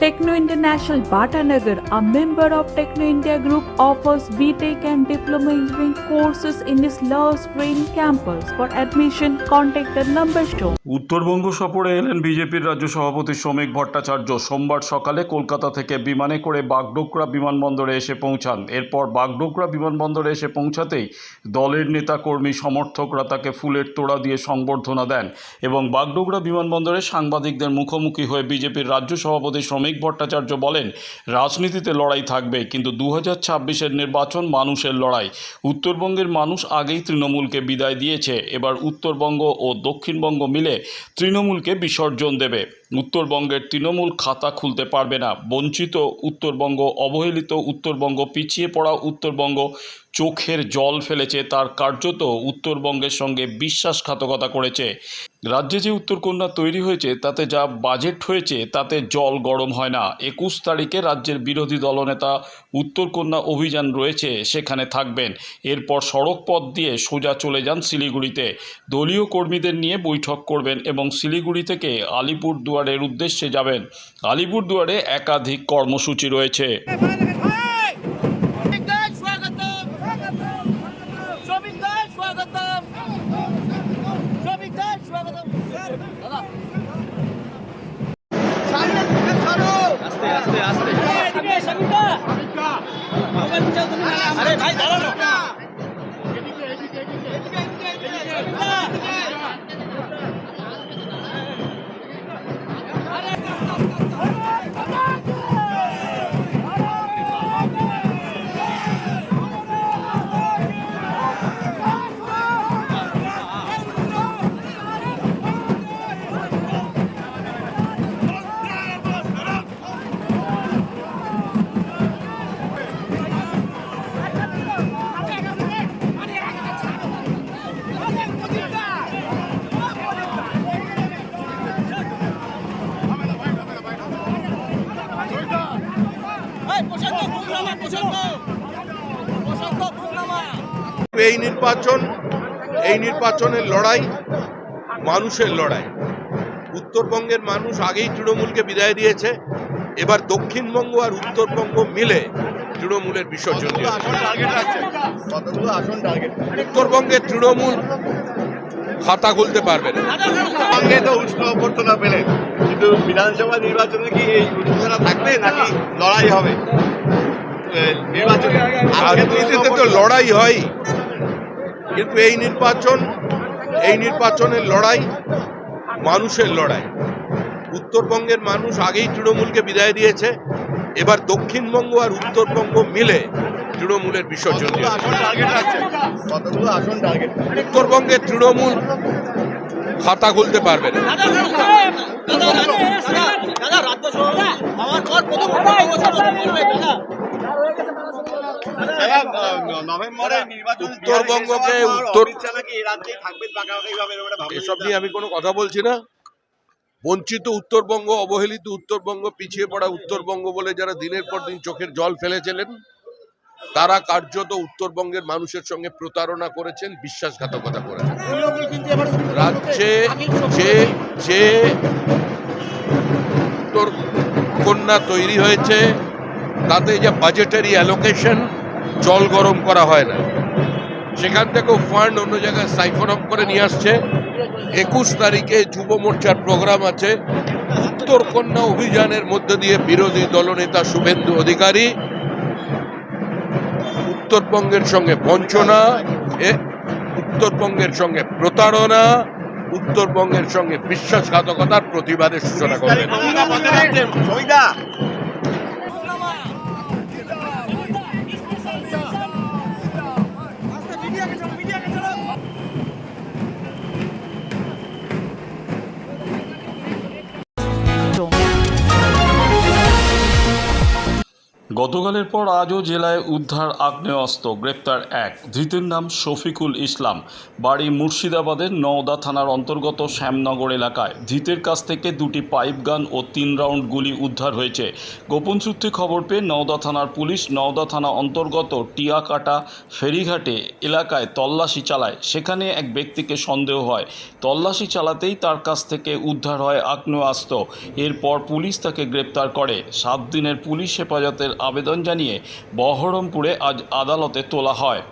Techno International Bhatanagar, a member of Techno India Group, offers BTEC and Diploma Engineering courses in its Love Green campus. For admission, contact the number shown. Uttarbanga সফরে এলেন বিজেপির রাজ্য সভাপতি শ্রমিক ভট্টাচার্য সোমবার সকালে কলকাতা থেকে বিমানে করে বাগডোগরা বিমানবন্দরে এসে পৌঁছান এরপর বাগডোগরা বিমানবন্দরে এসে পৌঁছাতেই দলের নেতা কর্মী সমর্থকরা তাকে ফুলের তোড়া দিয়ে সংবর্ধনা দেন এবং বাগডোগরা বিমানবন্দরে সাংবাদিকদের মুখোমুখি হয়ে বিজেপির রাজ্য সভাপতি শ্রমিক ভট্টাচার্য বলেন, রাজনীতিতে লড়াই থাকবে, কিন্তু দু হাজার ছাব্বিশের নির্বাচন মানুষের লড়াই। উত্তরবঙ্গের মানুষ আগেই তৃণমূলকে বিদায় দিয়েছে, এবার উত্তরবঙ্গ ও দক্ষিণবঙ্গ মিলে তৃণমূলকে বিসর্জন দেবে। উত্তরবঙ্গের তৃণমূল খাতা খুলতে পারবে না। বঞ্চিত উত্তরবঙ্গ, অবহেলিত উত্তরবঙ্গ, পিছিয়ে পড়া উত্তরবঙ্গ চোখের জল ফেলেছে, তার কার্যত উত্তরবঙ্গের সঙ্গে বিশ্বাসঘাতকতা করেছে। রাজ্যে যে উত্তরকন্যা তৈরি হয়েছে, তাতে যা বাজেট হয়েছে, তাতে জল গরম হয় না। একুশ তারিখে রাজ্যের বিরোধী দলনেতা উত্তরকন্যা অভিযান রয়েছে, সেখানে থাকবেন। এরপর সড়ক পথ দিয়ে সোজা চলে যান শিলিগুড়িতে। দলীয় কর্মীদের নিয়ে বৈঠক করবেন এবং শিলিগুড়ি থেকে আলিপুর দুয়ারের উদ্দেশ্যে যাবেন। আলিপুরদুয়ারে একাধিক কর্মসূচি রয়েছে। এই নির্বাচন, এই নির্বাচনের লড়াই মানুষের লড়াই। উত্তরবঙ্গের মানুষ আগেই তৃণমূলকে বিদায় দিয়েছে, এবার দক্ষিণবঙ্গ আর উত্তরবঙ্গ মিলে তৃণমূলের বিসর্জন উত্তরবঙ্গের তৃণমূল খাতা খুলতে পারবে না। তো উষ্ণ অভ্যর্থনা পেলেন। কিন্তু বিধানসভা নির্বাচনে কি এই উষ্ণতা থাকবে নাকি লড়াই হবে? রাজনীতিতে তো লড়াই হয় কিন্তু এই নির্বাচন এই নির্বাচনের লড়াই মানুষের লড়াই উত্তরবঙ্গের মানুষ আগেই তৃণমূলকে বিদায় দিয়েছে এবার দক্ষিণবঙ্গ আর উত্তরবঙ্গ মিলে তৃণমূলের বিসর্জন দিয়েছে আসন টার্গেট রাখছেন কতগুলো আসন টার্গেট উত্তরবঙ্গের তৃণমূল খাতা খুলতে পারবে না দাদা দাদা রাজ্য সভা আমার পর প্রথম বলবে দাদা নভেম্বরে নির্বাচন উত্তরবঙ্গকে উত্তর- নাকি এই রাজ্যেই থাকবেন পাকাপাকি ভাবে এরকম একটা ভাবনা এসব নিয়ে আমি কোনো কথা বলছি না। বঞ্চিত উত্তরবঙ্গ অবহেলিত উত্তরবঙ্গ পিছিয়ে পড়া উত্তরবঙ্গ বলে যারা দিনের পর দিন চোখের জল ফেলেছিলেন তারা কার্যত উত্তরবঙ্গের মানুষের সঙ্গে প্রতারণা করেছেন বিশ্বাসঘাতকতা করেছেন। রাজ্যে যে যে উত্তর কন্যা তৈরি হয়েছে তাতে যে বাজেটারি অ্যালোকেশন জল গরম করা হয় না। সেখান থেকেও ফান্ড অন্য জায়গায় সাইফন অফ করে নিয়ে আসছে। একুশ তারিখে যুব মোর্চার প্রোগ্রাম আছে। উত্তর কন্যা অভিযানের মধ্যে দিয়ে বিরোধী দলনেতা শুভেন্দু অধিকারী। উত্তরবঙ্গের সঙ্গে বঞ্চনা উত্তরবঙ্গের সঙ্গে প্রতারণা, উত্তরবঙ্গের সঙ্গে বিশ্বাসঘাতকতার প্রতিবাদের সূচনা করবেন গতকালের পর আজও জেলায় উদ্ধার আগ্নেয়াস্ত্র, গ্রেপ্তার এক। ধৃতের নাম শফিকুল ইসলাম। বাড়ি মুর্শিদাবাদের নওদা থানার অন্তর্গত শ্যামনগর এলাকায়। ধৃতের কাছ থেকে দুটি পাইপ গান ও তিন রাউন্ড গুলি উদ্ধার হয়েছে। গোপন সূত্রে খবর পেয়ে নওদা থানার পুলিশ নওদা থানা অন্তর্গত টিয়াকাটা ফেরিঘাটে এলাকায় তল্লাশি চালায়। সেখানে এক ব্যক্তিকে সন্দেহ হয়। তল্লাশি চালাতেই তার কাছ থেকে উদ্ধার হয় আগ্নেয়াস্ত্র। এরপর পুলিশ তাকে গ্রেপ্তার করে। সাত দিনের পুলিশ হেফাজতের আবেদন জানিয়ে বহরমপুরে আজ আদালতে তোলা হয়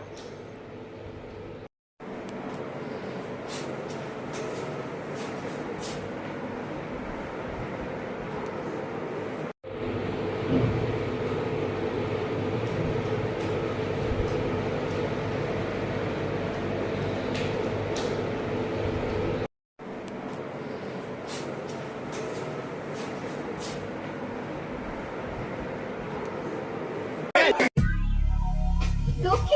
দক্ষিণ